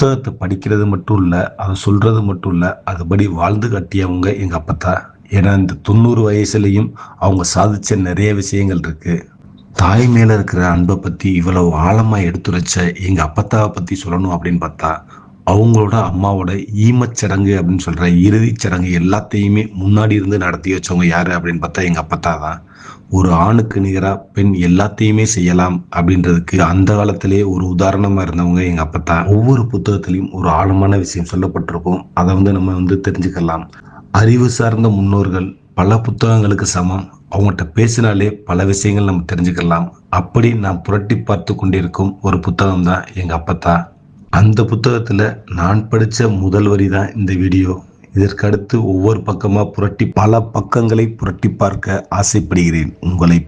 புத்தகத்தை படிக்கிறது மட்டும் இல்லை அதை சொல்றது மட்டும் இல்லை அதுபடி வாழ்ந்து கட்டியவங்க எங்க அப்பத்தா ஏன்னா இந்த தொண்ணூறு வயசுலேயும் அவங்க சாதிச்ச நிறைய விஷயங்கள் இருக்கு. தாய் மேல இருக்கிற அன்பை பத்தி இவ்வளவு ஆழமா எடுத்துரைச்ச எங்க அப்பத்தாவை பத்தி சொல்லணும் அப்படின்னு பார்த்தா அவங்களோட அம்மாவோட ஈமச்சடங்கு அப்படின்னு சொல்கிற இறுதிச் சடங்கு எல்லாத்தையுமே முன்னாடி இருந்து நடத்தி வச்சவங்க யார் அப்படின்னு பார்த்தா எங்கள் அப்பத்தா தான் ஒரு ஆணுக்கு நிகராக பெண் எல்லாத்தையுமே செய்யலாம் அப்படின்றதுக்கு அந்த காலத்திலே ஒரு உதாரணமாக இருந்தவங்க எங்கள் அப்பத்தா ஒவ்வொரு புத்தகத்திலையும் ஒரு ஆழமான விஷயம் சொல்லப்பட்டிருக்கும். அதை வந்து நம்ம வந்து தெரிஞ்சுக்கலாம். அறிவு சார்ந்த முன்னோர்கள் பல புத்தகங்களுக்கு சமம். அவங்கள்ட்ட பேசினாலே பல விஷயங்கள் நம்ம தெரிஞ்சுக்கலாம். அப்படி நான் புரட்டி பார்த்து கொண்டிருக்கும் ஒரு புத்தகம் தான் எங்கள் அப்பத்தா அந்த புத்தகத்துல நான் படிச்ச முதல் வரி தான் இந்த வீடியோ. இதற்கடுத்து ஒவ்வொரு பக்கமா புரட்டி பல பக்கங்களை புரட்டி பார்க்க ஆசைப்படுகிறேன். உங்களை